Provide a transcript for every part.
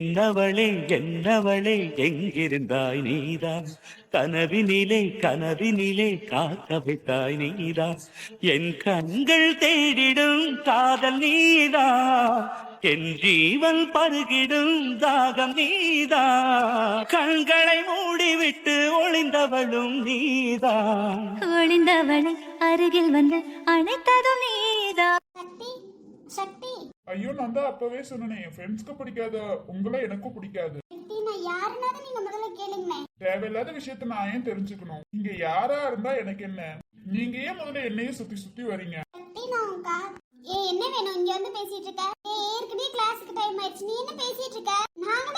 என்னவளே என்னவளே எங்கிருந்தாய் நீதான்? கனவினிலே கனவினிலே காக்க வைத்தாய் நீதான். என் கண்கள் தேடிடும் காதல் நீதான். என் ஜீவன் பருகிடும் தாகம் நீதா கண்களை மூடிவிட்டு ஒளிந்தவளும் நீதா ஒளிந்தவளை அருகில் வந்து அணைத்ததும் நீதா சக்தி சக்தி ஐயோ நான் தான் அப்பவே சொன்னேனே என் ஃப்ரெண்ட்ஸ்க்கு பிடிக்காத உங்களை எனக்கும் பிடிக்காது. நீங்க தேவையில்லாத விஷயத்த நான் ஏன் தெரிஞ்சுக்கணும்? நீங்க யாரா இருந்தா எனக்கு என்ன? நீங்க ஏன் முதல்ல என்னையே சுத்தி சுத்தி வரீங்க? ஏ என்ன வேணும்? இங்க வந்து பேசிட்டு இருக்க? ஏ ஏற்கனவே கிளாஸுக்கு டைம் ஆயிடுச்சு. நீ என்ன பேசிட்டு இருக்க?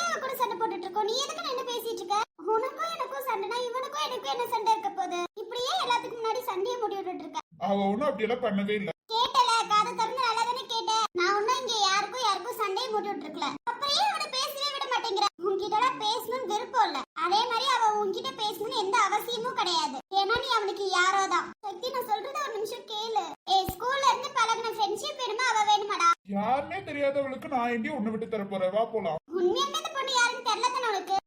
அவ கூட சண்டை போட்டுட்டு இருக்கோம். நீ எதுக்கு என்ன பேசிட்டு இருக்க? உனக்கும் எனக்கும் சண்டைனா இவனுக்கும் எனக்கும் என்ன சண்டை இருக்க போகுது? இப்படியே எல்லாத்துக்கும் முன்னாடி சண்டையை முடி விட்டுட்டு இருக்க. அவ ஒண்ணும் அப்படியெல்லாம் பண்ணவே இல்ல கேட்டல காதை திறந்து நல்லா தானே கேட்டேன் நான் ஒன்னும் இங்க யாருக்கும் யாருக்கும் சண்டையை மூட்டி விட்டுருக்கல அப்புறம் ஏன் அவனை பேசவே விட மாட்டேங்கிற உன்கிட்ட எல்லாம் பேசணும்னு விருப்பம் இல்ல அதே மாதிரி அவ உன்கிட்ட பேசணும்னு எந்த அவசியமும் கிடையாது ஏன்னா நீ அவனுக்கு யாரோ தான் சக்தி நான் சொல்றத ஒரு நிமிஷம் கேளு ஏ ஸ்கூல்ல இருந்து பழகின ஃப்ரெண்ட்ஷிப் வேணுமா அவ வேணுமாடா யாருமே தெரியாதவளுக்கு நான் எங்கேயும் ஒண்ணு விட்டு தர போறேன். வா போலாம்.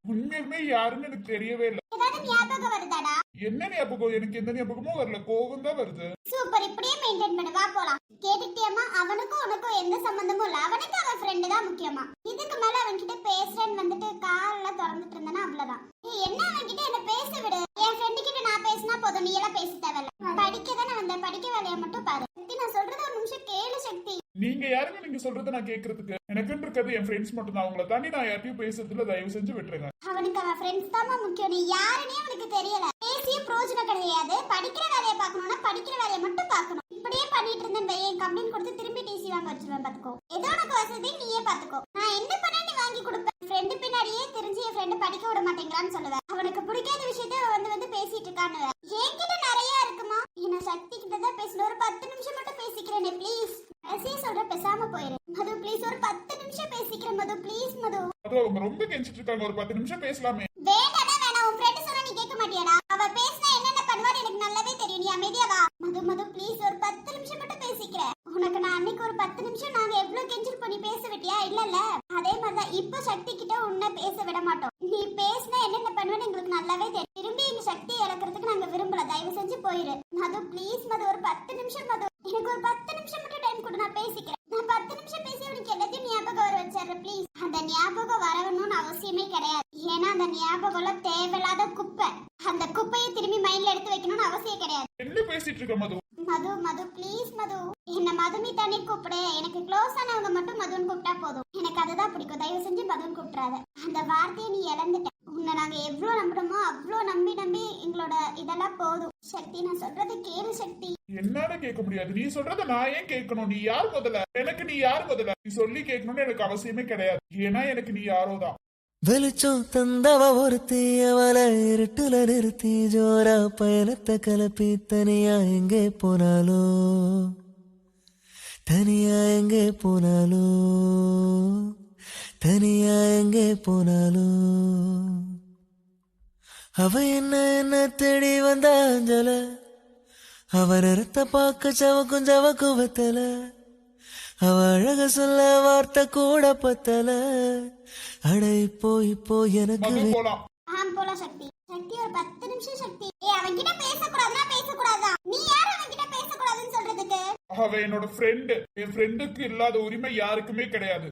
பொண்ணு யாருன்னு தெரியவே இல்ல. என்ன ஞாபகம் எனக்கு எந்த ஞாபகமும் வரல. கோவம் தான் வருது. சூப்பர் இப்படியே மெயின்டைன் பண்ணு. வா போலாம். கேட்டுக்கிட்டியம்மா? அவனுக்கும் உனக்கும் எந்த சம்பந்தமும் இல்ல. அவனுக்கு அவன் ஃப்ரெண்டு தான் முக்கியமா. இதுக்கு மேல அவன் கிட்ட பேசுறேன்னு வந்துட்டு கால்ல திறந்துட்டு இருந்தனா அவ்வளவுதான். ஏய், என்ன அவன் கிட்ட என்ன பேச விடு? என் ஃப்ரெண்டு கிட்ட நான் பேசினா போதும். நீ எல்லாம் பேச தேவையில்ல. படிக்க தானே வந்த. படிக்க வேலையை மட்டும் பாரு. நான் சொல்றத ஒரு நிமிஷம் கேளு சக்தி. நீங்க யாருங்க நீங்க சொல்றத நான் கேக்குறதுக்கு எனக்குன்னு இருக்கிறது என் ஃப்ரெண்ட்ஸ் மட்டும் தான் அவங்கள தாண்டி நான் யார்ட்டையும் பேசுறதுல தயவு செஞ்சு விட்டுருங்க. அவனுக்கு அவன் ஃப்ரெண்ட்ஸ் தான் முக்கியம். நீ யாருன்னே அவனுக்கு தெரியல. பேசியும் பிரயோஜனம் கிடையாது படிக்கிற வேலையை பார்க்கணும்னா படிக்கிற வேலையை மட்டும் பார்க்கணும். இப்படியே பண்ணிட்டு இருந்தேன் பையன் கம்ப்ளைண்ட் கொடுத்து திரும்பி டிசி வாங்க வச்சிருவேன் பாத்துக்கோ ஏதோ உனக்கு வசதி நீயே பாத்துக்கோ நான் என்ன பண்ண நீ வாங்கி கொடுப்பேன் ஃப்ரெண்டு பின்னாடியே தெரிஞ்சு என் ஃப்ரெண்டு படிக்க விட மாட்டேங்கிறான்னு சொல்லுவேன். அவனுக்கு பிடிக்காத விஷயத்த அவன் வந்து வந்து பேசிட்டு இருக்கான்னு என்கிட்ட நிறைய இருக்குமா? என்ன சக்தி கிட்ட தான் பேசணும். ஒரு பத்து நிமிஷம் மட்டும் பேசிக்கிறேனே ப்ளீஸ் கடைசியா சொல்ற பேசாம போயிரு. மது ப்ளீஸ் ஒரு பத்து நிமிஷம் பேசிக்கிறேன் மது ப்ளீஸ் மது. அவங்க ரொம்ப கெஞ்சிட்டு இருக்காங்க. ஒரு பத்து நிமிஷம் பேசலாமே வேண்டாடா வேணாம் உன் ஃப்ரெண்ட் சொன்னா நீ கேட்க மாட்டியாடா அவ பேசினா என்னென்ன பண்ணுவான்னு எனக்கு நல்லாவே தெரியும் நீ அமைதியா வா மது மது ப்ளீஸ் ஒரு பத்து நிமிஷம் மட்டும் பேசிக்கிறேன் உனக்கு நான் அன்னைக்கு ஒரு பத்து நிமிஷம் நாங்க எவ்வளவு கெஞ்சில் பண்ணி பேச விட்டியா இல்லல்ல அதே மாதிரிதான் இப்ப சக்தி கிட்ட உன்னை பேச விட மாட்டோம் நீ பேசினா என்னென்ன பண்ணுவேன்னு எங்களுக்கு நல்லாவே தெரியும் திரும்பி எங்க சக்தி இழக்கிறதுக்கு நாங்க விரும்பல தயவு செஞ்சு போயிரு மது ப்ளீஸ் மது ஒரு பத்து நிமிஷம் மது எனக்கு ஒரு பத்து நிமிஷம் மட்டும் டைம் கொடு நான் பேசிக்கிறேன் நான் பத்து நிமிஷம் பேசி உனக்கு எல்லாத்தையும் ஞாபகம் வர வச்சிடுறேன் ப்ளீஸ் அந்த ஞாபகம் வரணும்னு அவசியமே கிடையாது அந்த ஞாபகம் தேவையில்லாத குப்பை. அந்த குப்பையை திரும்பி மைண்ட்ல எடுத்து வைக்கணும்னு அவசியம் கிடையாது. என்ன பேசிட்டு இருக்க மது? மது மது ப்ளீஸ் மது. என்ன மதுமி தானே கூப்பிடு. எனக்கு க்ளோஸ் ஆனவங்க மட்டும் மதுன்னு கூப்பிட்டா போதும். எனக்கு அதுதான் பிடிக்கும். தயவு செஞ்சு மதுன்னு கூப்பிட்றாத அந்த வார்த்தையை நீ இழந்துட்ட. உன்னை நாங்க எவ்வளவு நம்புறோமோ அவ்வளோ நம்பி நம்பி எங்களோட இதெல்லாம் போதும். சக்தி நான் சொல்றது கேளு சக்தி. என்னால கேட்க முடியாது. நீ சொல்றத நான் ஏன் கேட்கணும்? நீ யார் முதல்ல? எனக்கு நீ யார் முதல்ல? நீ சொல்லி கேட்கணும்னு எனக்கு அவசியமே கிடையாது. ஏன்னா எனக்கு நீ யாரோ தான் வெளிச்சம் தந்தவ ஒருத்தி அவளை இருட்டுல நிறுத்தி ஜோரா பயணத்தை கலப்பி தனியா எங்கே போனாலோ தனியா எங்கே போனாலோ தனியா எங்கே போனாலோ. அவ என்ன என்ன தேடி வந்த அஞ்சல அவ நிறத்த பார்க்க சவக்கும் சவக்கும் வத்தலை. அவ அழக சொல்ல வார்த்தை கூட பத்தல. அட இப்போ இப்போ எனக்கு மது வே- போலாம். ஆம் போலாம் சக்தி. சக்தி ஒரு பத்து நிமிஷம் சக்தி. ஏ அவன் கிட்ட பேசக்கூடாதுன்னா பேசக்கூடாதான் நீ யார் அவன் கிட்ட பேசக்கூடாதுன்னு சொல்றதுக்கு? அவ என்னோட ஃப்ரெண்டு என் ஃப்ரெண்டுக்கு இல்லாத உரிமை யாருக்குமே கிடையாது.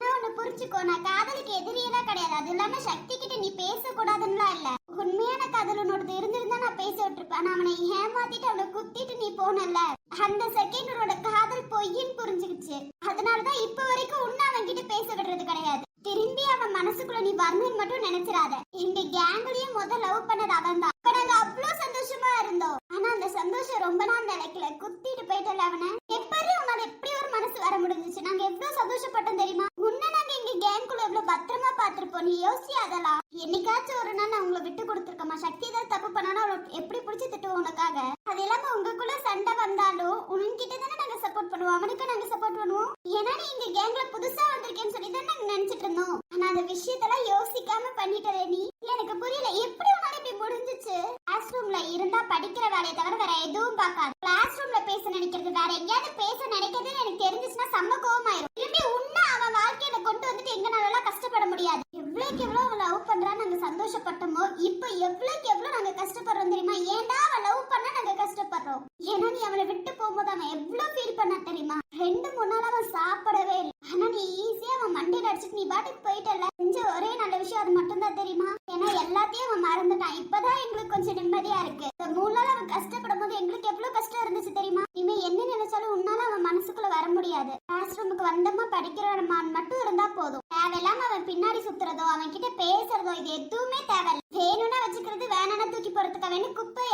நான் ஒண்ணு புரிஞ்சுக்கோ. நான் காதலுக்கு எதிரியெல்லாம் கிடையாது. அது இல்லாம சக்தி கிட்ட நீ பேசக்கூடாதுன்னுலாம் இல்ல. உண்மையான காதல் உன்னோடது இருந்திருந்தா நான் பேச விட்டுருப்பேன். ஆனா அவனை ஏமாத்திட்டு அவனை குத்திட்டு நீ போனல அந்த செகண்ட் உன்னோட காதல் பொய்யின்னு புரிஞ்சுக்கிச்சு. அதனாலதான் இப்ப வரைக்கும் உன்ன அவன் கிட்ட பேச விடுறது கிடையாது. திரும்பி அவன் மனசுக்குள்ள நீ வரணும்னு மட்டும் நினைச்சிடாத. எங்க கேங்லயே முத லவ் பண்ணது அவன் தான் அப்ப நாங்க அவ்வளவு சந்தோஷமா இருந்தோம். ஆனா அந்த சந்தோஷம் ரொம்ப நாள் நிலைக்கல. குத்திட்டு போயிட்டல அவனை. எப்படி உன்னால எப்படி ஒரு மனசு வர முடிஞ்சிச்சு. நாங்க எவ்வளவு சந்தோஷப்பட்டோம் தெரியுமா? உன்ன நாங்க எங்க கேங்குள்ள எவ்வளவு பத்திரமா பாத்திருப்போம் நீ யோசி அதெல்லாம் என்னைக்காச்சும் ஒரு நாள் நான் உங்களை விட்டு கொடுத்துருக்கமா சக்தி ஏதாவது தப்பு பண்ணாலும் அவளை எப்படி பிடிச்சி திட்டுவோம் உனக்காக? அது இல்லாம உங்களுக்குள்ள சண்டை வந்தாலும் உன்கிட்ட தானே நாங்க சப்போர்ட் பண்ணுவோம். அவனுக்கு நாங்க சப்போர்ட் பண்ணுவோம். ஏன்னா நீ எங்க கேங்ல புதுசா வந்திருக்கேன்னு சொல்லி தான் நாங்க நினைச்சிட்டு இருந்தோம். ஆனா அந்த விஷயத்தெல்லாம் யோசிக்காம பண்ணிட்டே நீ. எனக்கு புரியல. எப்படி உன்னால இப்படி முடிஞ்சிச்சு? கிளாஸ் ரூம்ல இருந்தா படிக்கிற வேலையை தவிர வேற எதுவும் பார்க்காது. கிளாஸ் ரூம்ல பேச நினைக்கிறது வேற எங்கேயாவது பேச நினைக்கிறது எனக்கு தெரிஞ்சுச்சுன்னா செம்ம கோவமாயிரும். திரும்பி உன்ன அவன் வாழ்க்கையில கொண்டு வந்துட்டு எங்கனால கஷ்டப்பட முடியாது. எவ்வளவுக்கு எவ்வளவு அவன் லவ் பண்றான்னு நாங்க சந்தோஷப்பட்டோமோ இப்போ எவ்வளவுக்கு எவ்வளவு நாங்க கஷ்டப்படுறோம் தெரியுமா? ஏன்டா அவன் லவ் பண்ணா நாங்க கஷ்டப்படுறோம்? ஏன்னா நீ அவனை விட்டு போகும்போது அவன் எவ்வளவு ஃபீல் பண்ணா தெரியுமா? ரெண்டு மூணு நாள் அவன் சாப்பிடவே இல்லை. ஆனா நீ ஈஸியா அவன் மண்டையில அடிச்சிட்டு நீ பாட்டுக்கு போயிட்டல செஞ்ச ஒரே நல்ல விஷயம் அது மட்டும் தான் தெரியுமா? ஏன்னா எல்லாத்தையும் அவன் மறந்துட்டான். இப்பதான் எங்களுக்கு கொஞ்சம் நிம்மதியா இருக்கு. மூணு நாள் அவன் கஷ்டப்படும் போது எங்களுக்கு எவ்வளவு கஷ்டம் இருந்துச்சு தெரியுமா? இனிமே என்ன நினைச்சாலும் உன்னால அவன் மனசுக்குள்ள வர முடியாது. கிளாஸ் ரூமுக்கு வந்தமா படிக்கிறோமான்னு மட்டும் இருந்தா போதும். தேவையில்லாம அவன் பின்னாடி சுத்துறதோ அவன் கிட்ட பேசுறதோ இது எதுவுமே தேவையில்ல. வேணும்னா வச்சுக்கிறது வேணும்னா தூக்கி போறதுக்கு வேணும் குப்பை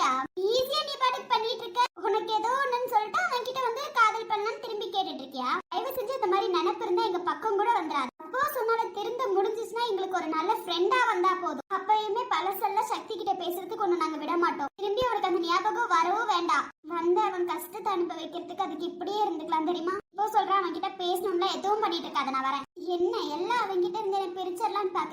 ஈஸியா நீ பாட்டுக்கு பண்ணிட்டு இருக்க உனக்கு ஏதோ ஒண்ணுன்னு சொல்லிட்டு அவன் கிட்ட வந்து காதல் பண்ணலாம்னு திரும்பி கேட்டுட்டு இருக்கியா தயவு செஞ்சு இந்த மாதிரி நினைப்பு இருந்தா எங்க பக்கம் கூட வந்துடாது அப்போ சொன்னாலும் திருந்த முடிஞ்சிச்சுன்னா எங்களுக்கு ஒரு நல்ல ஃப்ரெண்டா வந்தா போதும் அப்பயுமே பழசெல்லாம் சக்தி கிட்ட பேசுறதுக்கு ஒண்ணு நாங்க விட மாட்டோம் திரும்பி அவனுக்கு அந்த ஞாபகம் வரவும் வேண்டாம் வந்து அவன் கஷ்டத்தை அனுப்ப வைக்கிறதுக்கு அதுக்கு இப்படியே இருந்துக்கலாம் தெரியுமா இப்போ சொல்றேன் அவன் கிட்ட பேசணும்ல எதுவும் பண்ணிட்டு இருக்காத நான் வரேன் என்ன எல்லாம் அவன் கிட்ட இருந்து எனக்கு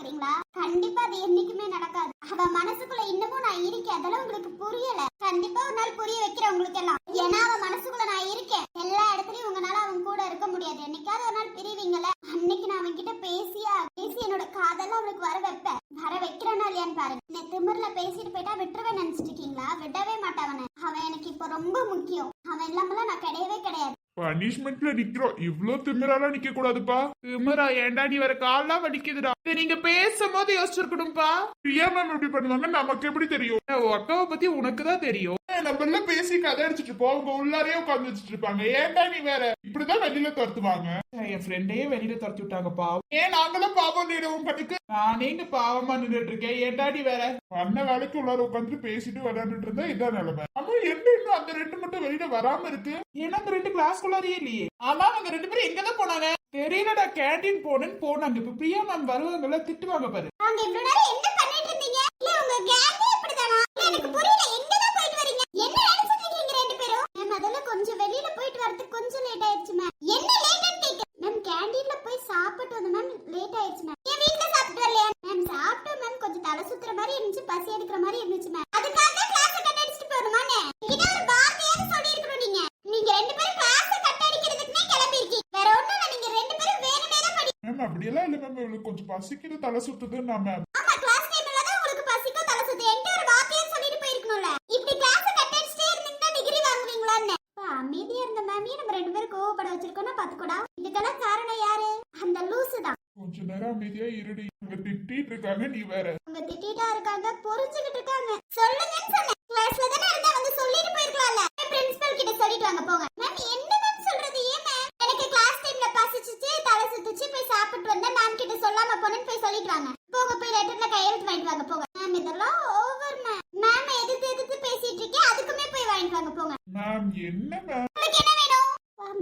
பாக்குறீங்களா கண்டிப்பா அது என்னைக்குமே நடக்காது. அவன் மனசுக்குள்ள இன்னமும் நான் இருக்கேன். அதெல்லாம் உங்களுக்கு புரியல. கண்டிப்பா ஒரு நாள் புரிய வைக்கிறேன் உங்களுக்கு எல்லாம் ஏன்னா அவன் மனசுக்குள்ள நான் இருக்கேன். எல்லா இடத்துலயும் உங்களால அவன் கூட இருக்க முடியாது. என்னைக்காவது ஒரு நாள் பிரிவீங்கல்ல? அன்னைக்கு நான் அவன் கிட்ட பேசியா பேசி என்னோட காதெல்லாம் அவனுக்கு வர வைப்பேன். வர வைக்கிறேனா இல்லையான்னு பாருங்க. என்ன திமிர்ல பேசிட்டு போயிட்டா விட்டுருவேன் நினைச்சிட்டு இருக்கீங்களா? விடவே மாட்டான் அவன் எனக்கு இப்ப ரொம்ப முக்கியம். அவன் இல்லாமலாம் நான் கிடையவே கிடையாது. பனிஷ்மெண்ட்ல நிக்கிறோம். இவ்ளோ திமிராலாம் நிக்க கூடாதுப்பா திமிரா ஏன்டா நீ வர கால்லாம் வலிக்குதுடா. நீங்க பேசும்போது யோசிச்சிருக்கணும்ப்பா பிரியா மேம் எப்படி பண்ணுவாங்க நமக்கு எப்படி தெரியும்? உன் அக்காவை பத்தி உனக்கு தான் தெரியும். நம்ம எல்லாம் பேசி கதை அடிச்சிட்டு இருப்போம்? அவங்க உள்ளாரே உட்காந்து வச்சுட்டு இருப்பாங்க. ஏன்டா நீ வேற? இப்படிதான் வெளியில துரத்துவாங்க. என் ஃப்ரெண்டையே வெளியில துரத்தி விட்டாங்கப்பா ஏன் நாங்களும் பாவம் நீடவும் கணக்கு நானே இங்க பாவமா நின்றுட்டு இருக்கேன்? ஏன்டா நீ வேற? பண்ண வேலைக்கு உள்ளார உட்காந்து பேசிட்டு விளையாண்டுட்டு இருந்தா இதான் நிலைமை. ஆமா என்ன இன்னும் அந்த ரெண்டு மட்டும் வெளியில வராம இருக்கு? ஏன்னா அந்த ரெண்டு கிளாஸ் குள்ளாரியே இல்லையே. ஆமா அவங்க ரெண்டு பேரும் எங்கதான் போனாங்க? தெரியலடா கேண்டீன் போனேன்னு போனாங்க. இப்ப பிரியா மேம் வருவாங்கல்ல திட்டுவாங்க பாரு அவங்க இவ்வளவு நேரம் என்ன பண்ணிட்டு இருந்தீங்க இல்ல உங்க கேங்கே இப்படிதானா இல்ல, எனக்கு புரியல எங்க தான் போயிட்டு வரீங்க என்ன நினைச்சிட்டு இருக்கீங்க ரெண்டு பேரும் மேம் அதெல்லாம் கொஞ்சம் வெளியில போயிட்டு வரதுக்கு கொஞ்சம் லேட் ஆயிடுச்சு மேம் என்ன லேட்னு கேக்க மேம் கேண்டீன்ல போய் சாப்பிட்டு வந்த மேம் லேட் ஆயிடுச்சு மேம் என் வீட்ல சாப்பிட்டு வரலையா? மேம் சாப்பிட்டோம் மேம் கொஞ்சம் தலை சுத்துற மாதிரி இருந்துச்சு பசி எடுக்கிற மாதிரி இருந்துச்சு மேம் அதுக்காக தான் கிளாஸ் கட் அடிச்சிட்டு போறோமானே கிட்ட ஒரு வார்த்தையாவது சொல்லி இருக்கணும் நீங்க. நீங்க ரெண்டு பேரும் கிளாஸ் கட் அடிக்கிறதுக்குனே கிளம்பி இருக்கீங்க வேற ஒண்ணும் நீங்க ரெண்டு பேரும் வேணுமே தான் படி மேம் அப்படியெல்லாம் இல்ல மேம் இவளுக்கு கொஞ்சம் பசிக்குது தலை சுத்துதுன்னா மேம் ஆமா கிளாஸ் டைம்ல தான் உங்களுக்கு பசிக்கும் தலை சுத்து என்கிட்ட ஒரு வார்த்தையே சொல்லிட்டு போயிருக்கணும்ல இப்படி கிளாஸ் கட் அடிச்சிட்டே இருந்தீங்கன்னா டிகிரி வாங்குவீங்களான்னு அப்ப அமைதியா இருந்த மேமியே நம்ம ரெண்டு பேரும் கோவப்பட வச்சிருக்கோம்னா பாத்துக்கூடா இதுக்கெல்லாம் காரணம் யாரு அந்த லூசு தான் கொஞ்ச நேரம் அமைதியா இருடி இவங்க திட்டிட்டு இருக்காங்க நீ வேற. அவங்க திட்டிட்டா இருக்காங்க புரிஞ்சுகிட்டு இருக்காங்க சொல்லுங்கன்னு சொன்னேன் கிளாஸ்ல தானே இருந்தா வந்து சொல்லிட்டு போயிருக்கலாம்ல பிரின்சிபல் கிட்ட சொல்லிட்டு வாங்க போங்க மேம் என்ன மேம் சொல்றது ஏன் மேம் எனக்கு கிளாஸ் டைம்ல பசிச்சுச்சு தலை சுத்துச்சு போய் சாப்பிட்டு வந்தா மேம் கிட்ட சொல்லாம போனேன்னு போய் சொல்லிட்டு வாங்க போங்க போய் லெட்டர்ல கையெழுத்து வாங்கிட்டு வாங்க போங்க மேம் இதெல்லாம் ஓவர் மேம் மேம் எதிர்த்து எதிர்த்து பேசிட்டு இருக்கேன் அதுக்குமே போய் வாங்கிட்டு வாங்க போங்க மேம் என்ன மேம் உங்களுக்கு என்ன வேணும்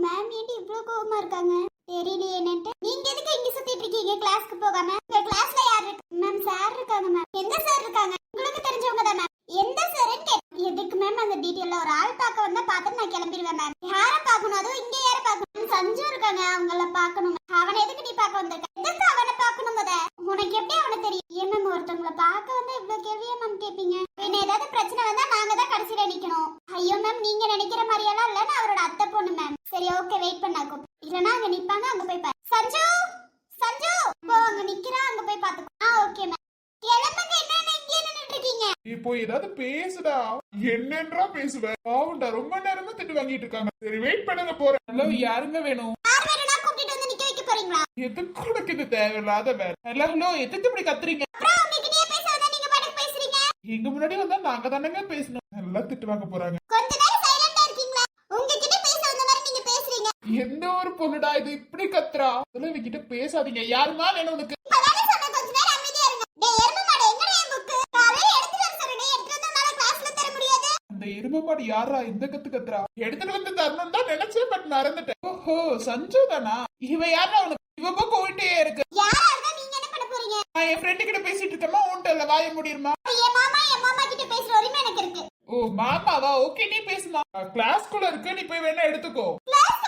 மேம் ஏன்டி இவ்ளோ கோவமா இருக்காங்க தெரியலையே என்னன்ட்டு நீங்க எதுக்கு இங்க சுத்திட்டு இருக்கீங்க கிளாஸ்க்கு போகாம உங்க கிளாஸ்ல யார் இருக்கு மேம் சார் இருக்காங்க மேம் எந்த சார் இருக்காங்க உங்களுக்கு தெரிஞ்சவங்க தான் மேம் எந்த சார்னு கேட்டேன் எதுக்கு மேம் அந்த டீடைல்ல ஒரு ஆள் பார்க்க வந்தா பார்த்துட்டு நான் கிளம்பிடுவேன் மேம் யார பார்க்கணும் அதுவும் இங்க யார பார்க்கணும் சஞ்சு இருக்காங்க அவங்கள பார்க்கணும் அவனை எதுக்கு நீ பார்க்க வந்திருக்க எதுக்கு அவனை பார்க்கணும் முத உனக்கு எப்படி அவனை தெரியும் ஏன் மேம் ஒருத்தவங்கள பார்க்க வந்தா இவ்வளவு கேள்வியா மேம் கேப்பீங்க பின்ன ஏதாவது பிரச்சனை வந்தா நாங்க தான் கடைசியில நிக்கணும் ஐயோ மேம் நீங்க நினைக்கிற மாதிரி எல்லாம் இல்ல நான் அவரோட அத்தை பொண்ணு மேம் சரி ஓகே வெயிட் பண்ணா கூப்பிடு இல்லனா அங்க நிப்பாங்க அங்க போய் பாரு சஞ்சு சஞ்சு போ அங்க நிக்கிறா அங்க போய் பாத்துக்கோ ஆ ஓகே மேம் கிளம்புங்க என்ன இங்கே நின்னுட்டு இருக்கீங்க இப்போ ஏதாவது பேசுடா என்னன்றா பேசுவ பாவண்டா ரொம்ப நேரமா திட்டு வாங்கிட்டு இருக்காங்க சரி வெயிட் பண்ணுங்க போறேன். ஹலோ யாருங்க வேணும்? எதுக்கு உனக்கு இது தேவையில்லாத வேலை ஹலோ ஹலோ எதுக்கு இப்படி கத்துறீங்க? எங்க முன்னாடி வந்தா நாங்க தானங்க பேசணும். நல்லா திட்டு வாங்க போறாங்க. எந்த ஒரு பொண்ணுடா இது இப்படி கத்துறா? அதெல்லாம் இவகிட்ட பேசாதீங்க. யாருமா வேணும் உனக்கு? அந்த எருமமாடு யாரா இந்த கத்து கத்துறா எடுத்துட்டு வந்து தரணும் தான் நினைச்சேன் பட் மறந்துட்டேன். ஓஹோ சஞ்சு தானா இவ யாரா உனக்கு? இவ போயிட்டே இருக்கு. நான் என் ஃப்ரெண்டு கிட்ட பேசிட்டு இருக்கேமா உன்ட்ட இல்ல வாய முடியுமா ஓ மாமாவா? ஓகே நீ பேசுமா. கிளாஸ்க்குள்ள இருக்கு நீ போய் வேணா எடுத்துக்கோ. கிளாஸ்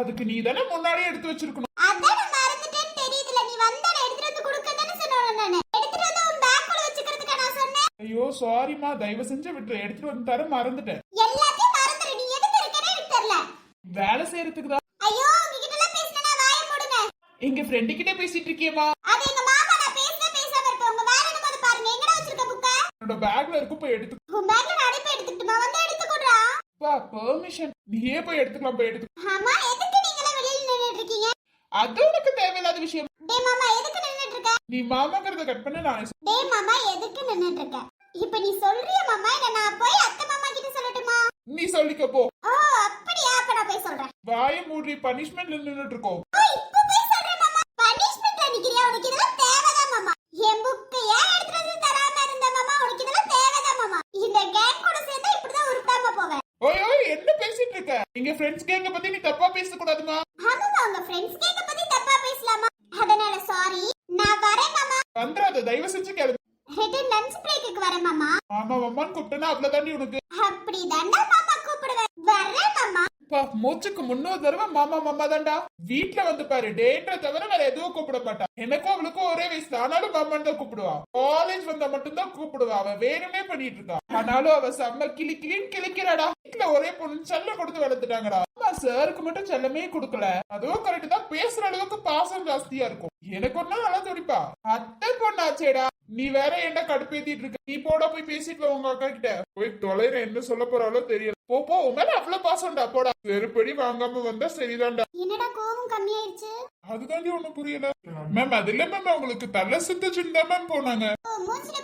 அதுக்கு நீ தானே முன்னாடியே எடுத்து வச்சிருக்கணும். அதான் மறந்துட்டேன்னு தெரியுதுல நீ வந்தா நான் எடுத்துட்டு வந்து கொடுக்க தானே சொன்னேன் நானு எடுத்துட்டு வந்து உன் பேக்குள்ள வச்சுக்கிறதுக்கா நான் சொன்னேன் ஐயோ சாரிம்மா தயவு செஞ்சு விட்டுரு. எடுத்துட்டு வந்து தர மறந்துட்டேன். எல்லாத்தையும் மறந்துரு. நீ எதுக்கு இருக்கேன்னு எனக்கு தெரியல வேலை செய்யறதுக்கு தான். ஐயோ உங்ககிட்ட எல்லாம் பேசினா வாயை மூடுங்க. எங்க ஃப்ரெண்டு கிட்ட பேசிட்டு இருக்கியேமா அது எங்க மாமா நான் பேசவே பேசாம இருப்பேன். உங்க வேற என்னமோ அது பாருங்க. எங்கடா வச்சிருக்க புக்க என்னோட பேக்ல இருக்கு போய் எடுத்து உன் பேக்ல நான் அடிப்பு எடுத்துக்கிட்டுமா? வந்து பெர்மிஷன் நீயே போய் எடுத்துக்கலாம் போய் எடுத்து ஆமா எதுக்கு நீங்களே வெளியில நின்னுட்டு இருக்கீங்க? அது உனக்கு தேவையில்லாத விஷயம். டேய் மாமா எதுக்கு நின்னுட்டு இருக்க நீ மாமாங்கிறத கட் பண்ண நான் டேய் மாமா எதுக்கு நின்னுட்டு இருக்க இப்ப நீ சொல்றிய மாமா? இல்ல நான் போய் அத்தை மாமா கிட்ட சொல்லட்டுமா? நீ சொல்லிக்க போ. ஓ அப்படியா? அப்ப நான் போய் சொல்றேன். வாய மூடி பனிஷ்மெண்ட்ல நின்னுட்டு இருக்கோம் ஓ இப்ப போய் சொல்றேன் மாமா. பனிஷ்மெண்ட்ல நிக்கிறியா? உனக்கு இதெல்லாம் தேவைதான் மாமா. என் புக் ஏன் எடுத்துட்டு வந்து தராம இருந்த மாமா? உனக்கு இதெல்லாம் தேவைதான் மாமா. இந்த கேங் கூட சேர்ந்தா இப்படிதான் உருட்டாம போவேன். ஓய் ஓய் என்ன பேசிட்டு இருக்க? எங்க ஃப்ரெண்ட்ஸ் கேங்க பத்தி நீ தப்பா பேச கூடாதுமா ஆமாமா உங்க ஃப்ரெண்ட்ஸ் கேக்க பத்தி தப்பா பேசலாமா? அதனால சாரி நான் வரேன் மாமா. வந்துடாத தயவு செஞ்சு கேளு ரிட்டன் லஞ்ச் பிரேக்குக்கு வரேன் மாமா. மாமா மாமான்னு கூப்பிட்டேன்னா அவ்வளவுதாண்டி உனக்கு. அப்படி தாண்டா மாமா கூப்பிடுவேன். வரேன் மாமா. பா மூச்சுக்கு முன்னூறு தடவை மாமா மாமா தான்டா வீட்ல வந்து பாரு டேட்டை தவிர வேற எதுவும் கூப்பிட மாட்டா. எனக்கும் அவளுக்கும் ஒரே வயசு ஆனாலும் மாமான்னு தான் கூப்பிடுவா. காலேஜ் வந்தா மட்டும்தான் கூப்பிடுவா. அவ வேணுமே பண்ணிட்டு இருக்கா. ஆனாலும் அவ செம்ம கிளி கிளின்னு கிளிக்கிறாடா. வீட்ல ஒரே பொண்ணு செல்லம் கொடுத்து வளர்த்துட்டாங்கடா. ஆமா சாருக்கு மட்டும் செல்லமே கொடுக்கல. அதுவும் கரெக்ட் தான். பேசுற அளவுக்கு பாசம் ஜாஸ்தியா இருக்கும். எனக்கு ஒன்னா நல்லா துடிப்பா. அத்தை பொண்ணாச்சேடா. நீ வேற என்ன கடுப்பேத்திட்டு இருக்க? நீ போடா போய் பேசிட்டு உங்க அக்கா கிட்ட போய் தொலைற என்ன சொல்ல போறாலோ தெரியல. போ போ உன் அவ்வளவு பாசம்டா. போடா. செருப்படி வாங்காம வந்தா சரிதான்டா. என்னடா கோவம் கம்மியாயிருச்சு? அதுதாண்டி ஒண்ணும் புரியல. மேம் அது இல்ல மேம் அவங்களுக்கு தலை சுத்துச்சுன்னு தான் மேம் போனாங்க.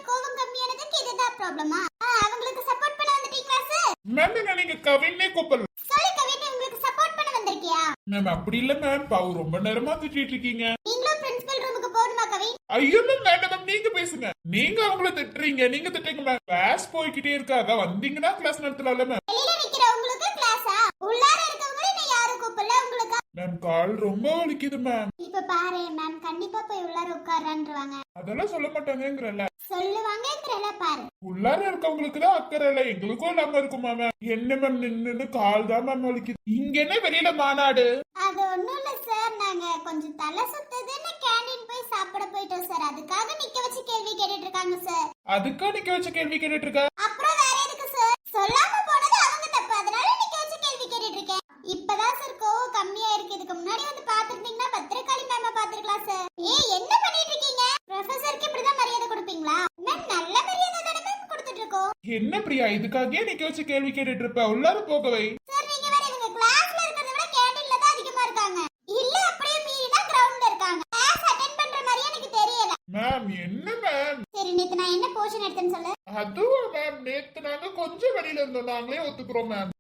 கோவம் கம்மியானதுக்கு இதுதான் ப்ராப்ளமா அவங்களுக்கு சப்போர்ட் பண்ண வந்துட்டீங்களா சார் மேம் நீங்க கவின்னே கூப்பிடல. சொல்லு கவின் உங்களுக்கு சப்போர்ட் பண்ண வந்திருக்கியா? மேம் அப்படி இல்ல மேம். பாவு ரொம்ப நேரமா திட்டிட்டு இருக்கீங்க. நீங்களும் பிரின்சிபல் ரூமுக்கு போகணுமா கவின் ஐயோ மேம் வேண்டாம் மேம். நீங்க பேசுங்க. நீங்க அவங்கள திட்டுறீங்க. நீங்க திட்டுங்க மேம். கிளாஸ் போய்கிட்டே இருக்கா. அதான் வந்தீங்கன்னா கிளாஸ் நடத்தலாம்ல மேம். வெளியில நிக்கிற உங்களுக்கு கிளாஸா உள்ளார இருக்கவங்கள நீ யாரும் கூப்பிடல உங்களுக்கு? மேம் கால் ரொம்ப வலிக்குது மேம். பாரு மேம் கண்டிப்பா போய் உள்ளார உட்கார்றான்றுவாங்க. அதெல்லாம் சொல்ல மாட்டாங்கங்கிறல்ல சொல்லுவாங்கங்கிறல பாரு. உள்ளார இருக்கவங்களுக்கு தான் அக்கறை இல்ல எங்களுக்கும் இல்லாம இருக்குமா மேம் என்ன மேம் நின்னு கால் தான் மேம் வலிக்குது. இங்க என்ன வெளியில மாநாடு? அது ஒண்ணும் இல்ல சார் நாங்க கொஞ்சம் தலை சுத்துதுன்னு கேண்டீன் போய் சாப்பிட போயிட்டோம் சார் அதுக்காக நிக்க வச்சு கேள்வி கேட்டுட்டு இருக்காங்க சார் அதுக்கா நிக்க வச்ச கேள்வி கேட்டுட்டு இருக்க? அப்புறம் வேற எதுக்கு சார் சொல்லாம போனது அவங்க தப்பு அதனால நிக்க வச்சு கேள்வி கேட்டுட்டு இருக்கேன் இப்பதான் சார் கோவம் கம்மியா இருக்கு இதுக்கு முன்னாடி வந்து பாத்துருந்தீங்கன்னா பத்திரகாளி மேம பாத்துருக்கலாம் சார் ஏய் என்ன பண்ணிட்டு இருக்கீங்க ப்ரொஃபசருக்கு இப்படிதான் மரியாதை கொடுப்பீங்களா? மேம் நல்ல மரியாதை தானே மேம் கொடுத்துட்டு இருக்கோம் என்ன பிரியா? இதுக்காகவே நிக்க வச்சு கேள்வி கேட்டுட்டு இருப்ப உள்ளார போகவை சார் நீங்க வேற இவங்க கிளாஸ்ல இருக்கிறத விட கேண்டீன்ல தான் அதிகமா இருக்காங்க. இல்ல அப்படியே மீறினா கிரவுண்ட்ல இருக்காங்க. கிளாஸ் அட்டென்ட் பண்ற மாதிரி எனக்கு தெரியல. மேம் என்ன மேம் சரி நேத்து நான் என்ன போர்ஷன் எடுத்தேன்னு சொல்லு. அதுவும் மேம் நேத்து நாங்க கொஞ்சம் வெளியில இருந்தோம். நாங்களே ஒத்துக்கிறோம் மேம்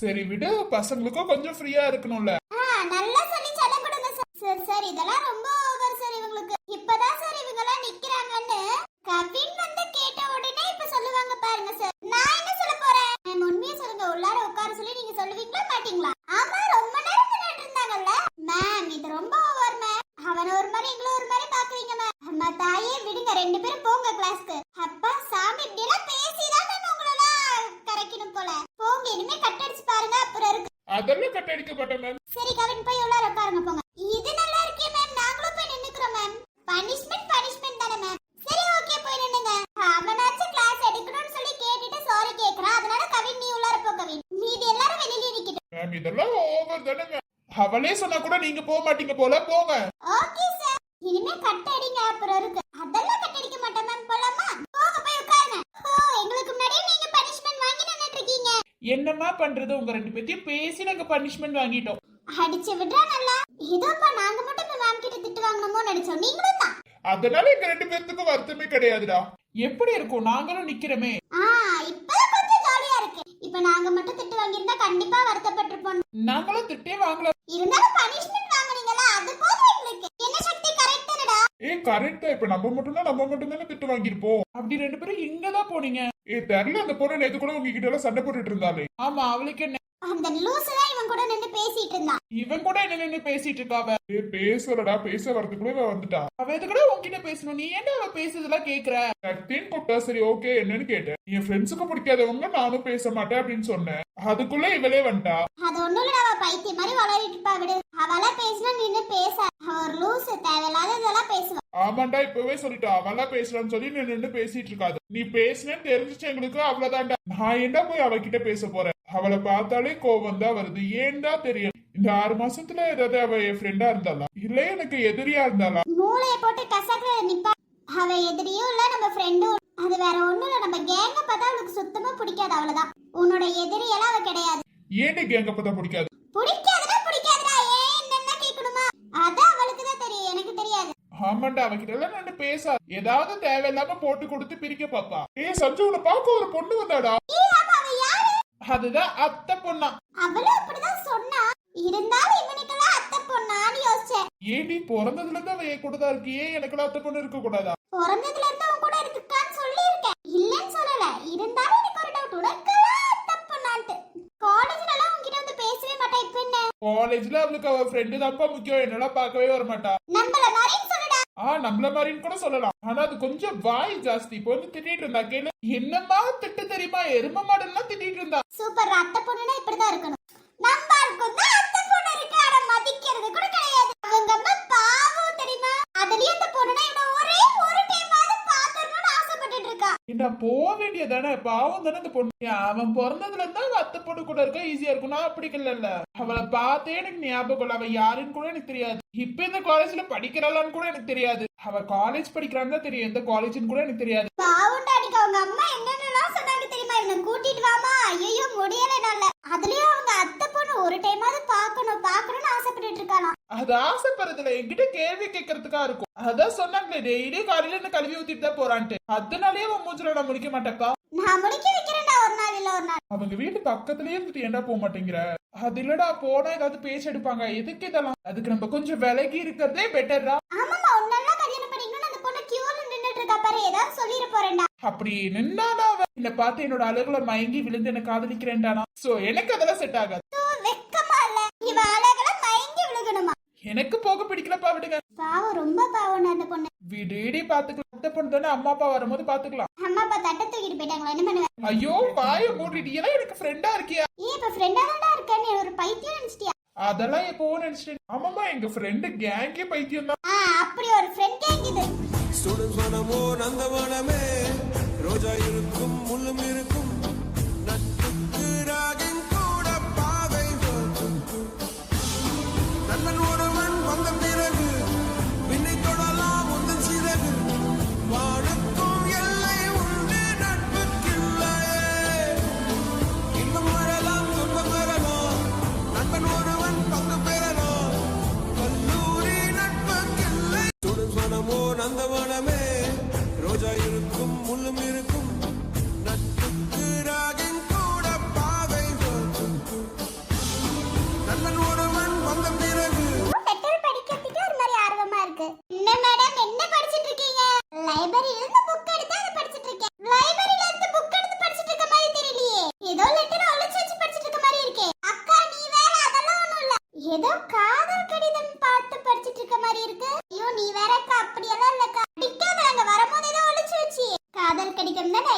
சரி விடு பசங்களுக்கும் கொஞ்சம் ஃப்ரீயா இருக்கணும்ல. ஆ நல்லா சொல்லி செல்லம் கொடுங்க சார் சார் சார் இதெல்லாம் ரொம்ப ஓவர் சார் இவங்களுக்கு. இப்பதான் சார் இவங்க எல்லாம் நிக்கிறாங்கன்னு கவின் வந்து கேட்ட உடனே இப்ப சொல்லுவாங்க பாருங்க சார் நான் என்ன சொல்ல போறேன்? உண்மையை சொல்லுங்க. உள்ளார உட்கார சொல்லி நீங்க சொல்லுவீங்களா மாட்டீங்களா ஆமா ரொம்ப நேரம் நின்னுட்டு இருந்தாங்கல்ல மேம் இது ரொம்ப ஓவர் மேம் அவன ஒரு மாதிரி எங்களை ஒரு மாதிரி பாக்குறீங்க மேம் அம்மா தாயே விடுங்க ரெண்டு பேரும் போங்க கிளாஸ்க்கு அப்பா சாமி இப்படி எல்லாம் பேசிதான் மேம் உங்களெல்லாம் கரைக்கணும் போல போங்க இனிமே கட்டடிச்சு பாருங்க அப்புறம் இருக்கு அதெல்லாம் கட்டடிக்க மாட்டேன் மேம் சரி கவின் போய் உள்ளார உட்காருங்க போங்க இது நல்லா இருக்கே மேம் நாங்களும் போய் நின்னுக்கிறோம் மேம் பனிஷ்மெண்ட் பனிஷ்மெண்ட் தானே மேம் சரி ஓகே போய் நின்னுங்க அவனாச்சும் கிளாஸ் எடுக்கணும்னு சொல்லி கேட்டுட்டு சாரி கேக்குறான் அதனால கவின் நீ உள்ளார போ கவின் மீதி எல்லாரும் வெளியில நிக்கட்டும் மேம் இதெல்லாம் ஓவர் தானே மேம் அவளே சொன்னா கூட நீங்க போக மாட்டீங்க போல போங்க. Okay sir. இனிமே கட் அடிங்க அப்புறம் இருக்கு. அதெல்லாம் கட் அடிக்க மாட்டேன் மேம். போலாமா? போங்க போய் உட்காருங்க. ஓ எங்களுக்கு முன்னாடியே நீங்க பனிஷ்மெண்ட் வாங்கி நின்னுட்டு இருக்கீங்க என்னம்மா பண்றது? உங்க ரெண்டு பேத்தையும் பேசி நாங்க பனிஷ்மெண்ட் வாங்கிட்டோம். அடிச்சு விடுறா நல்லா. இதோப்பா நாங்க மட்டும் இப்ப மேம் கிட்ட திட்டு வாங்கணுமோ நினைச்சோம் நீங்களும் தான். அதனால எங்க ரெண்டு பேர்த்துக்கும் வருத்தமே கிடையாதுடா. எப்படி இருக்கும்? நாங்களும் நிக்கிறோமே. ஆ இருக்கு இப்ப நாங்க மட்டும் திட்டு வாங்கியிருந்தா கண்டிப்பா வருத்தப்பட்டிருப்போம். நாங்களும் திட்டே வாங்கல. இருந்தாலும் பனிஷ்மெண்ட் வாங்குனீங்களா அது போதும் எங்களுக்கு. என்ன சக்தி கரெக்ட் தானடா? ஏ கரெக்டா இப்ப நம்ம மட்டும் தான் நம்ம மட்டும் தானே திட்டு வாங்கிருப்போம் அப்படி ரெண்டு பேரும் இங்கதான் போனீங்க. ஏ தெரியல அந்த பொண்ணு நேத்து கூட உங்ககிட்ட எல்லாம் சண்டை போட்டுட்டு இருந்தாலே. ஆமா அவளுக்கு என்ன அந்த லூசு தான் இவன் கூட நின்னு பேசிட்டு இருந்தான். இவன் கூட என்ன நின்னு பேசிட்டு இருக்காவ? ஏ பேசலடா பேச வரதுக்குள்ள இவ வந்துட்டா அவ இது கூட உன்கிட்ட பேசணும்? நீ என்ன அவ பேசுறதெல்லாம் கேக்குற? கத்தின்னு கூப்பிட்டா சரி ஓகே என்னன்னு கேட்டேன். என் ஃப்ரெண்ட்ஸுக்கு பிடிக்காதவங்க நானும் பேச மாட்டேன் அப்படின்னு சொன்னேன். அதுக்குள்ள இவளே வந்துட்டா. அது ஒண்ணும் இல்லடா அவ பைத்திய மாதிரி வளரிட்டு இருப்பா விடு. அவளா பேசினா நின்னு பேச. ஒரு லூசு தேவையில்லாத இதெல்லாம் பேசுவா. ஆமாண்டா இப்பவே சொல்லிட்டா. அவளா பேசலாம்னு சொல்லி நீ நின்னு பேசிட்டு இருக்காது. நீ பேசுனேன்னு தெரிஞ்சிச்சு எங்களுக்கு அவ்வளவுதான்டா. நான் என்ன போய் அவகிட்ட பேச போறேன்? அவளை பார்த்தாலே கோவம் தான் வருது. ஏன் தான் தெரியும் இந்த ஆறு மாசத்துல ஏதாவது அவ என் ஃப்ரெண்டா இருந்தாளா? இல்ல எனக்கு எதிரியா இருந்தாளா? மூளைய போட்டு கசக்குற நிப்பா. அவ எதிரியும் இல்ல நம்ம ஃப்ரெண்டும் அது வேற ஒண்ணும் இல்ல. நம்ம கேங்க பார்த்தா அவளுக்கு சுத்தமா பிடிக்காது அவ்வளவுதான். உன்னோட எதிரி எல்லாம் அவ கிடையாது. ஏன் கேங்க பார்த்தா பிடிக்காது? பிடிக்காதுன்னா பிடிக்காதுடா. ஏன் என்னன்னா கேட்கணுமா? அதான் அவளுக்கு தான் தெரியும். எனக்கு தெரியாது. ஆமாண்டா அவகிட்ட எல்லாம் நான் பேசா. ஏதாவது தேவையில்லாம போட்டு கொடுத்து பிரிக்க பாப்பா. ஏ சஞ்சு உன்னை பார்க்க ஒரு பொண்ணு வந்தாடா. ஏய், ஆமா, அவ யாரு? அதுதான் அத்தை பொண்ணா. அவளும் அப்படிதான் சொன்னா. இருந்தாலும் இவனுக்கெல்லாம் அத்தை பொண்ணான்னு யோசிச்சேன். ஏடி பிறந்ததுல இருந்து அவ என் கூட தான் இருக்கு ஏன் எனக்கு அத்தை பொண்ணு இருக்க கூடாதா? பிறந்ததுல இருந்து அவன் கூட இருக்குக்கான்னு சொல்லியிருக்கேன். இல்லைன்னு சொல்லல. இருந்தாலும் எனக்கு ஒரு டவுட் உனக்கெல்லாம் அத்தை பொண்ணான்ட்டு. காலேஜ்ல எல்லாம் உன்கிட்ட வந்து பேசவே மாட்டா. இப்ப என்ன? காலேஜ்ல அவளுக்கு அவ ஃப்ரெண்டு தான்ப்பா முக்கியம். என்னெல்லாம் பார்க்கவே வர மாட்டா நம்மள சொல்லுடா. ஆ நம்மள மாதிரின்னு கூட சொல்லலாம். ஆனா அது கொஞ்சம் வாய் ஜாஸ்தி. இப்போ வந்து திட்டிட்டு இருந்தா கேளு. என்னம்மா திட்டு தெரியுமா? எரும மாடெல்லாம் திட்டிட்டு இருந்தா. சூப்பர் அத்தை பொண்ணுனா இப்படிதான் இருக்கணும். நம்ம இருக்கும் தான் அத்தை பொண்ணு இருக்கு. ஆனா மதிக்கிறது கூட கிடையாது. அவங்க அம்மா பாவம் தெரியுமா? அதுலயும் அந்த பொண்ணுனா இவனை ஒரே ஒரு டைமாவது பாத்துறணும்னு ஆசைப்பட்டுட்டு இருக்கா. என்ன போக வேண்டியதானே பாவம் தானே இந்த பொண்ணு? அவன் பிறந்ததுல பொண்ணு கூட இருக்க ஈஸியா இருக்கும். நான் அப்படி இல்ல அவளை பார்த்தே எனக்கு ஞாபகம் இல்ல. அவ யாருன்னு கூட எனக்கு தெரியாது. இப்ப இந்த காலேஜ்ல படிக்கிறாளான்னு கூட எனக்கு தெரியாது. அவ காலேஜ் படிக்கிறான்னு தான் தெரியும். எந்த காலேஜ்னு கூட எனக்கு தெரியாது. பாவுண்டா அன்னைக்கு அவங்க அம்மா என்னென்னலாம் சொன்னாங்க தெரியுமா? இவனை கூட்டிட்டு வாமா ஐயோ முடியல என்னால. அதுலயும் அவங்க அத்தை பொண்ணு ஒரு டைமாவது பார்க்கணும். பார்க்கணும்னு ஆசைப்பட்டுட்டு இருக்காளாம். அது ஆசைப்படுறதுல என்கிட்ட கேள்வி கேட்கறதுக்கா இருக்கும். அதான் சொன்னாங்களே டெய்லி காலையில என்ன கழுவி ஊத்திட்டு தான் போறான்ட்டு. அதனாலயே அவன் மூஞ்சில நான் முடிக்க மாட்டேப்பா நான் முடிக்க நாள் இல்ல ஒரு நாள். அவங்க வீட்டு பக்கத்துலயே இருந்துட்டு ஏன்டா போக மாட்டேங்கிற? அது இல்லடா போனா ஏதாவது பேச்சு எடுப்பாங்க. எதுக்கு இதெல்லாம்? அதுக்கு நம்ம கொஞ்சம் விலகி இருக்கிறதே பெட்டர்டா ஆமாமா உன்னெல்லாம் கல்யாணம் பண்ணிக்கணும்னு அந்த பொண்ணு கியூல நின்னுட்டு இருக்கா பாரு. ஏதாவது சொல்லிட போறேன்டா. அப்படி நின்னாடா என்ன பார்த்து என்னோட அழகுல மயங்கி விழுந்து என்ன காதலிக்கிறேன்டானா. சோ எனக்கு அதெல்லாம் செட் ஆகாது. வெக்கமா இல்ல. இவ எனக்கு போக பிடிக்கலப்பா விடுங்க. பாவம் ரொம்ப பாவம் அந்த பொண்ணு. விடேடி பாத்துக்கலாம். அத்தை பொண்ணு தானே அம்மா அப்பா வரும்போது பாத்துக்கலாம். அம்மா அப்பா தட்டை தூக்கிட்டு போயிட்டாங்களா என்ன பண்ணுவேன் ஐயோ வாய மூடிட்டு எல்லாம் எனக்கு ஃப்ரெண்டா இருக்கியா? ஏன் இப்ப ஃப்ரெண்டா தான்டா இருக்க நீ ஒரு பைத்தியம் நினைச்சிட்டியா? அதெல்லாம் எப்போ நினைச்சிட்டேன். ஆமாமா எங்க ஃப்ரெண்டு கேங்கே பைத்தியம் தான். ஆ அப்படி ஒரு ஃப்ரெண்ட் கேங்குது ஸ்டூடெண்ட்ஸ் மனமோ நந்தவனமே ரோஜா இருக்கும் முள்ளும் இருக்கும்.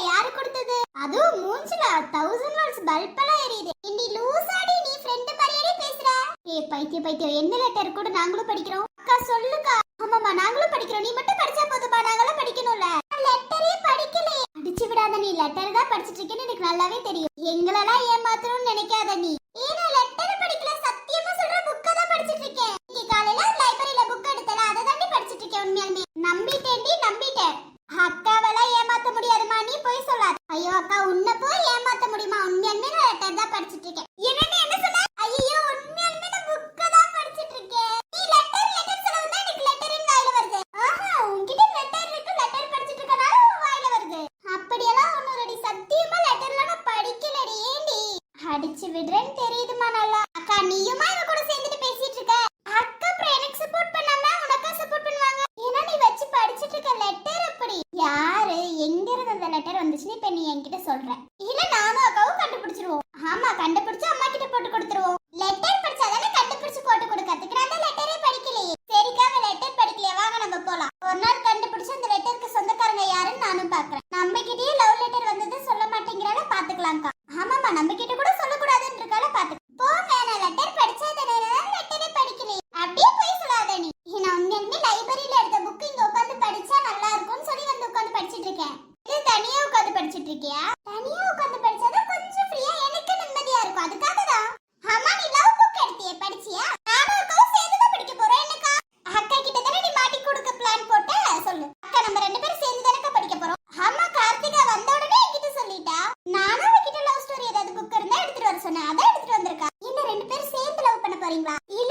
யாரு கொடுத்தது? அதுவும் மூஞ்சில தௌசண்ட் வாட்ஸ் பல்ப் எல்லாம் எரியுது. இன்னி லூசாடி நீ ஃப்ரெண்ட் மாதிரியே பேசுற? ஏ பைத்திய பைத்தியம் என்ன லெட்டர் கூட நாங்களும் படிக்கிறோம். அக்கா சொல்லுக்கா ஆமாமா நாங்களும் படிக்கிறோம் நீ மட்டும் படிச்சா போதுமா நாங்களும் படிக்கணும்ல லெட்டரே படிக்கலையே அடிச்சு விடாத நீ லெட்டர் தான் படிச்சிட்டு இருக்கேன்னு எனக்கு நல்லாவே தெரியும் எங்களெல்லாம் ஏமாத்தணும்னு நினைக்காத நீ ஏன்னா லெட்டர் படிக்கல சத்தியமா சொல்ற புக்க தான் படிச்சிட்டு இருக்கேன் இன்னைக்கு காலையில லைப்ரரியில புக் எடுத்தல அதை தாண்டி படிச்சிட்டு இருக்கேன் உண்மையாலுமே நம்பிட்டேன்டி நம்பிட்டேன் அக்காவெல்லாம் ஏமாத்த முடியாதுமா நீ போய் சொல்லாத ஐயோ அக்கா உன்னை போய் ஏமாத்த முடியுமா உண்மையாலுமே நான் லெட்டர் தான் படிச்சிட்டு இருக்கேன் என்னன்னு என்ன சொன்ன ஐயோ உண்மையாலுமே நான் புக்க தான் படிச்சிட்டு இருக்கேன் நீ லெட்டர் லெட்டர் சொல்ல வந்தா எனக்கு லெட்டர்னு வாயில வருது ஆஹா உன்கிட்ட லெட்டர் இருக்கு லெட்டர் படிச்சிட்டு இருக்கனால உன் வாயில வருது அப்படியெல்லாம் ஒண்ணும் ரெடி சத்தியமா லெட்டர்ல நான் படிக்கலடி ஏண்டி அடிச்சு விடுறேன்னு தெரியுதுமா நல்லா அக்கா நீயுமா இவ கூட சேர்ந்துட்டு பேசிட்டு இருக்க அக்கா அப்புறம் எனக்கு சப்போர்ட் பண்ணாம உனக்கா சப்போர்ட் பண்ணுவாங்க ஏன்னா நீ வச்சு படிச்சிட்டு இருக்க லெட்டர் அப்படி யாரு எங்க இருந்து அந்த லெட்டர் நீ என்கிட்ட சொல்கிறேன் バ。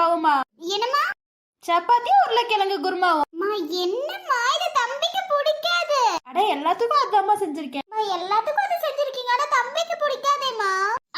குருமாவுமா? என்னம்மா? சப்பாத்தியும் உருளைக்கிழங்கு குருமாவும். அம்மா என்னம்மா இது தம்பிக்கு பிடிக்காது? அட எல்லாத்துக்கும் அதாம்மா செஞ்சிருக்கேன். அம்மா எல்லாத்துக்கும் அது செஞ்சிருக்கீங்க. ஆனா தம்பிக்கு பிடிக்காதேம்மா.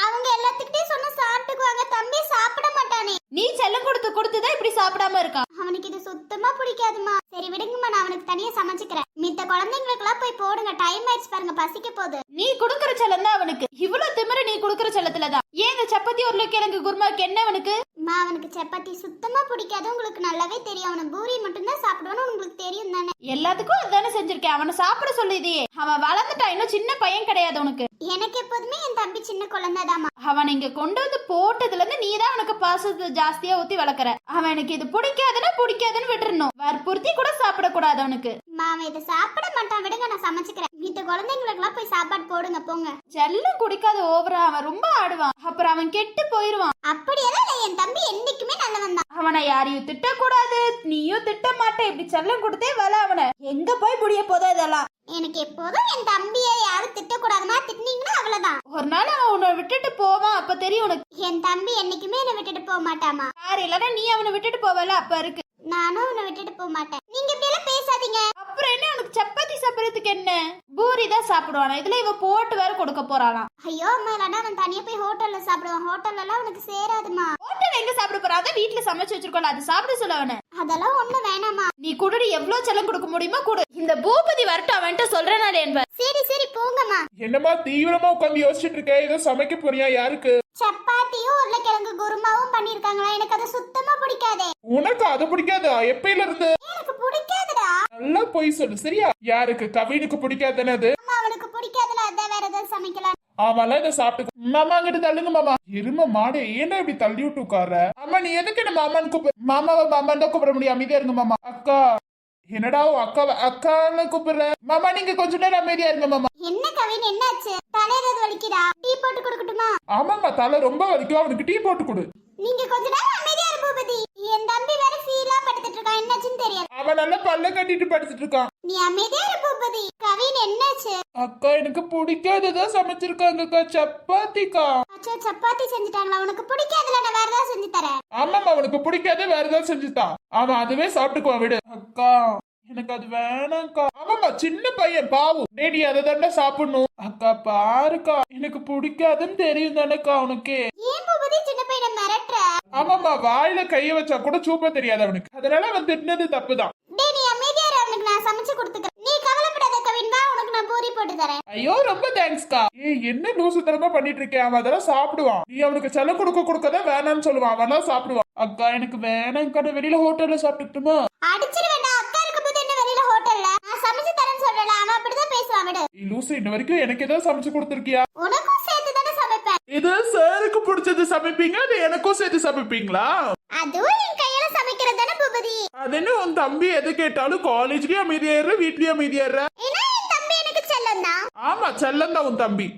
அவங்க எல்லாத்துக்கிட்டே சொன்னா சாப்பிட்டுக்குவாங்க. தம்பி சாப்பிட மாட்டானே. நீ செல்லம் கொடுத்து கொடுத்துதான் இப்படி சாப்பிடாம இருக்கான். அவனுக்கு இது சுத்தமா பிடிக்காதுமா சரி விடுங்கம்மா. நான் அவனுக்கு தனியா சமைச்சுக்கிறேன். மித்த குழந்தைங்களுக்கெல்லாம் போய் போடுங்க. டைம் ஆயிடுச்சு பாருங்க. பசிக்க போகுது. நீ குடுக்கற செல்லம் தான் அவனுக்கு. இவ்வளவு திமிரு நீ குடுக்கற செல்லத்துலதான். ஏன் இந்த சப்பாத்தி உருளைக்கிழங்கு குருமாக்கு என்ன அவனுக்கு? அம்மா அவனுக்கு சப்பாத்தி சுத்தமா பிடிக்காது. உங்களுக்கு நல்லாவே தெரியும். அவனை பூரி மட்டும்தான் சாப்பிடுவான்னு உங்களுக்கு தெரியும் தானே? எல்லாத்துக்கும் அதானே செஞ்சிருக்கேன். அவனை சாப்பிட சொல்லியதையே அவன் வளர்ந்துட்டான் இன்னும் சின்ன பையன் கிடையாது உனக்கு எனக்கு எப்போதுமே என் தம்பி சின்ன குழந்தைதாம்மா. அவன் இங்க கொண்டு வந்து போட்டதுல இருந்து நீ தான் அவனுக்கு பாசத்தை ஜாஸ்தியா ஊத்தி வளர்க்குற. அவன் எனக்கு இது பிடிக்காதுன்னா பிடிக்காதுன்னு விட்டுறணும். வற்புறுத்தி கூட சாப்பிடக்கூடாது அவனுக்கு. அம்மா, அவன் இதை சாப்பிட மாட்டான். விடுங்க நான் சமைச்சுக்கிறேன். மித்த குழந்தைங்களுக்கெல்லாம் போய் சாப்பாடு போடுங்க போங்க. செல்லம் குடிக்காத ஓவரா. அவன் ரொம்ப ஆடுவான். அப்புறம் அவன் கெட்டு போயிருவான். அப்படியெல்லாம் இல்லை என் தம்பி என்னைக்குமே நல்லவன் தான். அவனை யாரையும் திட்டக்கூடாது. நீயும் திட்ட மாட்டே இப்படி செல்லம் கொடுத்தே வல அவனை. எங்க போய் முடிய போதோ இதெல்லாம். எனக்கு எப்போதும் என் தம்பியை யாரும் திட்டக்கூடாதுமா? திட்டினீங்கன்னா அவ்வளவுதான். ஒரு நாள் அவன் உன்னை விட்டுட்டு போவான். அப்ப தெரியும் உனக்கு. என் தம்பி என்னைக்குமே என்னை விட்டுட்டு போக மாட்டாமா? யார் இல்லைன்னா நீ அவனை விட்டுட்டு போவல அப்ப இருக்கு. நானும் உன்னை விட்டுட்டு போக மாட்டேன். நீங்க இப்படி எல்லாம் பேசாதீங்க. அப்புறம் என்ன உனக்கு? சப்பாத்தி சாப்பிடறதுக்கு என்ன? பூரி தான் சாப்பிடுவானா? இதுல இவ போட்டு வேற கொடுக்க போறாளாம் ஐயோ அம்மா அவன் தனியா போய் ஹோட்டல்ல சாப்பிடுவான். ஹோட்டல்ல எல்லாம் அவனுக்கு சேராதுமா ஹோட்டல் எங்க சாப்பிட போறா அதான் வீட்டுல சமைச்சு வச்சிருக்கோம்ல அது சாப்பிட சொல்ல அவனை. அதெல்லாம் ஒண்ணும் வேணாமா நீ குடுடி எவ்வளவு செல்லம் கொடுக்க முடியுமோ கொடு. இந்த பூபதி வரட்டும் அவன்கிட்ட சொல்றேன் என்ப சரி சரி போங்கம்மா. என்னம்மா தீவிரமா உட்காந்து யோசிச்சுட்டு இருக்க? ஏதோ சமைக்க போறியா யாருக்கு? சப்பாத்தியும் உருளைக்கிழங்கு குருமாவும் பண்ணிருக்காங்களா எனக்கு அது சுத்தமா பிடிக்காதே. உனக்கு அது பிடிக்காதா? எப்பயில இருந்து எனக்கு பிடிக்காதுடா. நல்லா போய் சொல்லு சரியா? யாருக்கு? கவினுக்கு பிடிக்காதுன்னு அது அவனுக்கு பிடிக்காதுல அதான் வேற ஏதாவது சமைக்கலாம். ஆமால இதை சாப்பிட்டு மாமா கிட்ட தள்ளுங்க மாமா. எரும மாடு ஏன்டா இப்படி தள்ளி விட்டு உட்கார அம்மா நீ எதுக்கு என்ன மாமான்னு கூப்பிடு மாமாவை மாமான்னு தான் கூப்பிட முடியும். அமைதியா இருங்க மாமா. அக்கா. என்னடா உன் அக்காவை அக்கான்னு கூப்பிடுற? மாமா நீங்க கொஞ்ச நேரம் அமைதியா இருங்க மாமா. என்ன கவின் என்னாச்சு? தலையிறது வலிக்குதா? டீ போட்டு கொடுக்கட்டுமா? ஆமாம்மா தலை ரொம்ப வலிக்கும். அவனுக்கு டீ போட்டு கொடு. நீங்க கொஞ்ச நேரம் அமைதியா இரு பூபதி. என் தம்பி வேற ஃபீலா படுத்துட்டு இருக்கான். என்னாச்சுன்னு தெரியல அவன் நல்லா பல்ல கட்டிட்டு படுத்துட்டு இருக்கான். நீ அமைதியா இரு பூபதி. கவின் என்னாச்சு? அக்கா எனக்கு பிடிக்காததான் சமைச்சிருக்காங்கக்கா. சப்பாத்திக்கா. அச்சோ சப்பாத்தி செஞ்சுட்டாங்களா? உனக்கு பிடிக்காதுல நான் வேற ஏதாவது செஞ்சு தரேன். ஆமாம்மா அவனுக்கு பிடிக்காத வேற ஏதாவது செஞ்சுட்டான் அவன் அதுவே சாப்பிட்டுக்குவான் விடு. அக்கா எனக்கு அது வேணாம்க்கா. ஆமாம்மா சின்ன பையன் பாவம் டேடி அதை தாண்டா சாப்பிடணும். அக்கா பாருக்கா. எனக்கு பிடிக்காதுன்னு தெரியும் தானேக்கா உனக்கு. ஏன் பூபதி சின்ன பையனை மிரட்டுற? ஆமாம்மா வாயில கைய வச்சா கூட சூப்ப தெரியாது அவனுக்கு. அதனால அவன் திட்டினது தப்புதான். டேய் நீ அமைதியா இரு அவனுக்கு நான் சமைச்சு கொடுத்துக்கிறேன். நீ கவலைப்படாத கவின் வா உனக்கு நான் பூரி போட்டு தரேன். ஐயோ ரொம்ப தேங்க்ஸ்க்கா ஏய் என்ன லூசு லூசுத்தனமா பண்ணிட்டு இருக்கேன் அவன் அதெல்லாம் சாப்பிடுவான். நீ அவனுக்கு செல கொடுக்க கொடுக்க வேணாம்னு சொல்லுவான். அவன் சாப்பிடுவான். அக்கா எனக்கு வேணாம் கடை வெளியில ஹோட்டல்ல சாப்பிட்டுட்டுமா? அடிச்சிருவேண்டா. அக்கா இருக்கும் போது என்ன வெளியில ஹோட்டல்ல நான் சமைச்சு தரேன்னு சொல்றல அவன் அப்படிதான் பேசுவான் விடு. நீ லூசு இன்ன வரைக்கும் எனக்கு ஏதாவது சமைச்சு கொடுத்துருக்கியா? உனக்கும் சேர்த்து தானே சமைப்பேன். இது சாருக்கு பிடிச்சது சமைப்பீங்க அது எனக்கும் சேர்த்து சமைப்பீங்களா? அதுவும் பூபதி அது என்ன உன் தம்பி எது கேட்டாலும் காலேஜ்லயும் அமைதியாடுற வீட்லயும் தான் ஆமா செல்லம் தான் உன் தம்பி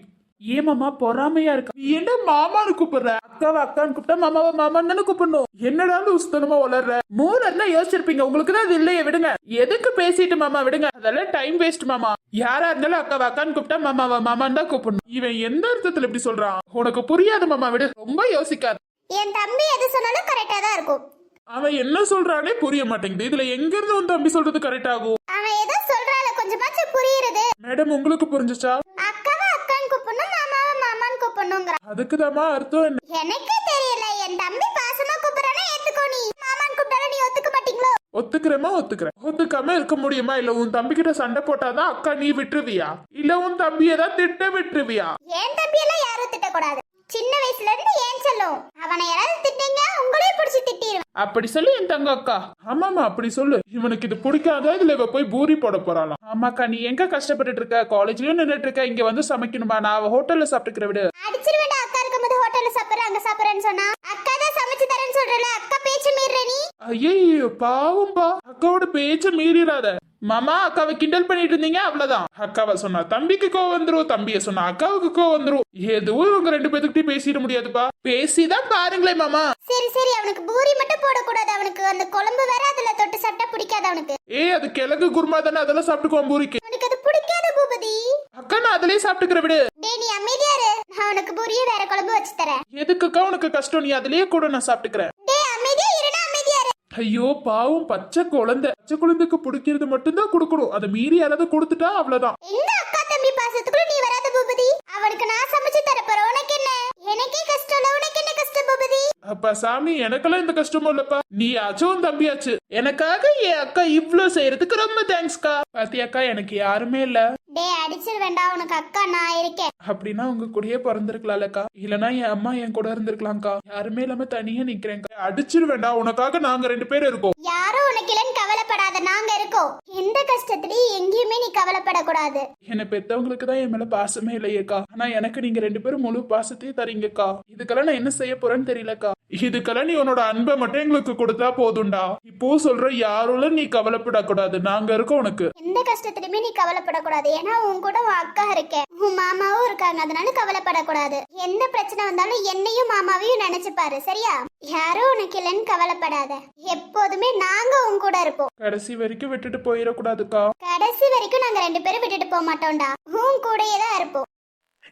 ஏமாமா பொறாமையா இருக்கா? நீ என்ன மாமான்னு கூப்பிடுற? அக்காவை அக்கான்னு கூப்பிட்டா மாமாவை மாமான்னு தானே கூப்பிடணும். என்னடா உஸ்தனமா வளர்ற? மூணு என்ன யோசிச்சிருப்பீங்க. உங்களுக்கு தான் அது இல்லையே விடுங்க. எதுக்கு பேசிட்டு மாமா விடுங்க. அதெல்லாம் டைம் வேஸ்ட் மாமா. யாரா இருந்தாலும் அக்காவை அக்கான்னு கூப்பிட்டா மாமாவை மாமான்னு தான் கூப்பிடணும். இவன் எந்த அர்த்தத்துல இப்படி சொல்றான்? உனக்கு புரியாது மாமா விடு. ரொம்ப யோசிக்காத. என் தம்பி எது சொன்னாலும் கரெக்டா தான் இருக்கும். அவன் என்ன சொல்றானே புரிய மாட்டேங்குது. இதுல எங்க இருந்து உன் தம்பி சொல்றது கரெக்ட் ஆகும்? அவன் ஏதோ சொல்றால கொஞ்சமாச்சும் புரியுறது. மேடம் உங்களுக்கு புரிஞ்சுச்சா? அக்காவை அக்கான்னு கூப்பிடணும் மாமாவை மாமான்னு கூப்பிடணுங்கிற. அதுக்குதாம்மா அர்த்தம் என்ன? எனக்கே தெரியல என் தம்பி பாசமா கூப்பிடறானே ஏத்துக்கோ நீ. மாமான்னு கூப்பிட்டாலும் நீ ஒத்துக்க மாட்டீங்களோ? ஒத்துக்கிறேமா ஒத்துக்கிறேன். ஒத்துக்காம இருக்க முடியுமா? இல்ல உன் தம்பி கிட்ட சண்டை போட்டாதான் அக்கா நீ விட்டுருவியா? இல்ல உன் தம்பியை தான் திட்ட விட்டுருவியா? என் தம்பி எல்லாம் யாரும் திட்டக்கூடாது. சின்ன வயசுல இருந்து ஏன் சொல்லும்? அவனை யாராவது திட்டீங்க உங்களையும் பிடிச்சி திட்டிடுவேன் அப்படி சொல்லு என் தங்க அக்கா. ஆமாமா அப்படி சொல்லு. இவனுக்கு இது பிடிக்காத? இதுல இவ போய் பூரி போட போறாளாம். ஆமாக்கா நீ எங்க கஷ்டப்பட்டுட்டு இருக்க? காலேஜ்லயும் நின்னுட்டு இருக்க. இங்க வந்து சமைக்கணுமா? நான் ஹோட்டல்ல சாப்பிட்டுக்கிற விடு. அடிச்சிருவேண்டா அக்கா இருக்கும்போது ஹோட்டல்ல சாப்பிடுற அங்க சாப்பிடுறேன்னு சொன்னா. அக்கா தான் சமைச்சு தரேன்னு சொல்றல அக்கா பேச்சு மீறுற நீ. ஐயோ பாவம்பா. அக்காவோட பேச்ச மீறிடாத மாமா அக்காவை கிண்டல் பண்ணிட்டு இருந்தீங்க அவ்வளவுதான். அக்காவை சொன்னா தம்பிக்கு கோவம் வந்துரும் தம்பிய சொன்னா அக்காவுக்கு கோவம் வந்துரும். எதுவும் இவங்க ரெண்டு பேத்துக்கிட்டே பேசிட முடியாதுப்பா. பேசிதான் பாருங்களேன் மாமா. சரி சரி அவனுக்கு பூரி மட்டும் போடக்கூடாது அவனுக்கு. அந்த குழம்பு வேற அதுல தொட்டு சாப்பிட்டா பிடிக்காது அவனுக்கு. ஏய் அது கிழங்கு குருமா தானே அதெல்லாம் சாப்பிட்டுக்குவான் பூரிக்கு. அவனுக்கு அது பிடிக்காத பூபதி. அக்கா நான் அதிலே சாப்பிட்டுக்கிற விடு. டேய் நீ அமைதியா இரு. நான் உனக்கு பூரியே வேற குழம்பு வச்சு தரேன். எதுக்குக்கா உனக்கு கஷ்டம்? நீ அதிலேயே கூட நான் சாப்பிட்டுக்கிறேன். டேய் அமைதியா இருனா அமைதியா இரு. ஐயோ பாவம் பச்சை குழந்தை. பச்சை குழந்தைக்கு பிடிக்கிறது மட்டும்தான் கொடுக்கணும். அதை மீறி யாராவது கொடுத்துட்டா அவ்வளவுதான். இந்த அக்கா தம்பி பாசத்துக்குள்ள நீ வராத பூபதி? அவனுக்கு நான் சமைச்சு தரப்போறேன் உனக்கு என்ன? எனக்கே கஷ்டம் உனக்கு என்ன கஷ்டம் பூபதி? அப்பா சாமி எனக்கெல்லாம் இந்த கஷ்டமும் இல்லப்பா. நீ ஆச்சும் தம்பியாச்சு. எனக்காக என் அக்கா இவ்ளோ செய்யறதுக்கு ரொம்ப தேங்க்ஸ்க்கா பாத்தியாக்கா எனக்கு யாருமே இல்ல. டேய் அடிச்சிரு வேண்டாம். உனக்கு அக்கா நான் இருக்கேன். அப்படின்னா உங்க கூடயே பிறந்திருக்கலாம்லக்கா. இல்லனா என் அம்மா என் கூட இருந்திருக்கலாம்க்கா. யாருமே இல்லாம தனியா நிக்கிறேன்க்கா. அடிச்சிரு வேண்டாம். உனக்காக நாங்க ரெண்டு பேரும் இருக்கோம். யாரும் உனக்கு இல்லைன்னு கவலைப்படாத. நாங்க இருக்கோம். எந்த கஷ்டத்துலயும் எங்கேயுமே நீ கவலைப்படக்கூடாது. என்னை பெத்தவங்களுக்கு தான் என் மேல பாசமே இல்லையேக்கா. ஆனா எனக்கு நீங்க ரெண்டு பேரும் முழு பாசத்தையும் தரீங்கக்கா இதுக்கெல்லாம் நான் என்ன செய்ய போறேன்னு தெரியலக்கா. இதுக்கெல்லாம் நீ உன்னோட அன்பை மட்டும் எங்களுக்கு கொடுத்தா போதும்டா. இப்போ சொல்ற யாரோட நீ கவலைப்படக்கூடாது. நாங்க இருக்கோம் உனக்கு. எந்த கஷ்டத்துலயுமே நீ கவலைப்படக்கூடாது. ஏன்னா உன் கூட உன் அக்கா இருக்க. உன் மாமாவும் இருக்காங்க. அதனால கவலைப்படக்கூடாது. எந்த பிரச்சனை வந்தாலும் என்னையும் மாமாவையும் நினைச்சு பாரு சரியா? யாரும் உனக்கு இல்லைன்னு கவலைப்படாத. எப்போதுமே நாங்க உன் கூட இருப்போம். கடைசி வரைக்கும் விட்டுட்டு போயிடக்கூடாதுக்கா. கடைசி வரைக்கும் நாங்க ரெண்டு பேரும் விட்டுட்டு போக மாட்டோம்டா. உன் கூடயே தான் இருப்போம்.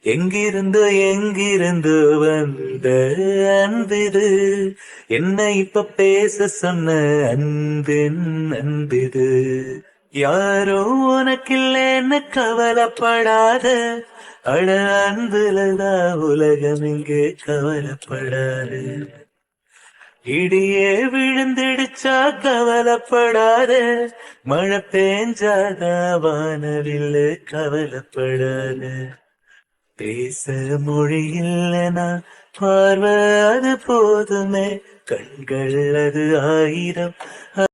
எங்கிருந்து எங்கிருந்து வந்த அன்பிது? என்ன இப்ப பேச சொன்ன அன்பின் அன்பிது. யாரோ உனக்கில்லைன்னு கவலைப்படாத? அட அன்புலதா உலகம் இங்கே கவலைப்படாது. இடியே விழுந்திடுச்சா கவலைப்படாத? மழை பேஞ்சாதா வானவில்லை கவலைப்படாத. பேச மொழி பார்வை அது போதுமே. கண்கள் அது ஆயிரம்.